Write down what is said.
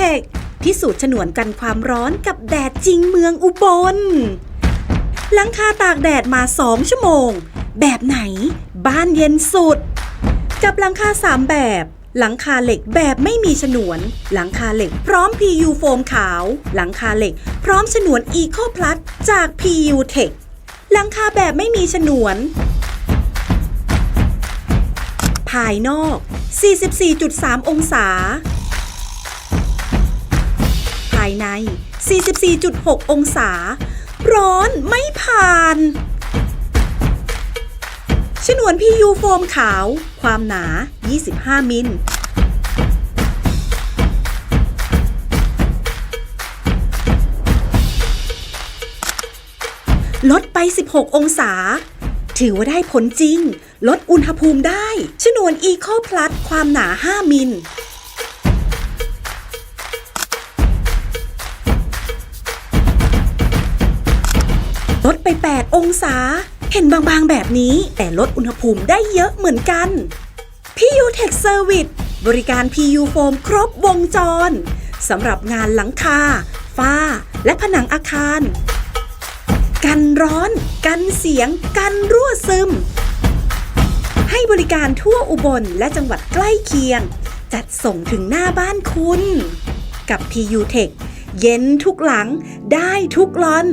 Tech พิสูจน์ฉนวนกันความร้อนกับแดดจริงเมืองอุบล หลังคาตากแดดมา 2 ชั่วโมง แบบไหน บ้านเย็นสุด กับหลังคา 3 แบบ หลังคาเหล็กแบบไม่มีฉนวน หลังคาเหล็กพร้อม PU โฟมขาว หลังคาเหล็กพร้อมฉนวน Eco Plus จาก PU Tech หลังคาแบบไม่มีฉนวน ภายนอก 44.3 องศา 44.6 องศา ร้อนไม่ผ่าน ฉนวน PU โฟมขาว ความหนา 25 มิลลดไป 16 องศา ถือว่าได้ผลจริง ลดอุณหภูมิได้ฉนวน Eco Plus ความหนา 5 มิล ไป 8 องศา เห็นบางๆแบบนี้ แต่ลดอุณหภูมิได้เยอะเหมือนกัน PU Tech Service บริการ PU โฟมครบวงจรสำหรับงานหลังคา ฝ้า และผนังอาคาร กันร้อน กันเสียง กันรั่วซึม ให้บริการทั่วอุบลและจังหวัดใกล้เคียง จัดส่งถึงหน้าบ้านคุณ กับ PU Tech เย็นทุกหลังได้ทุกลอน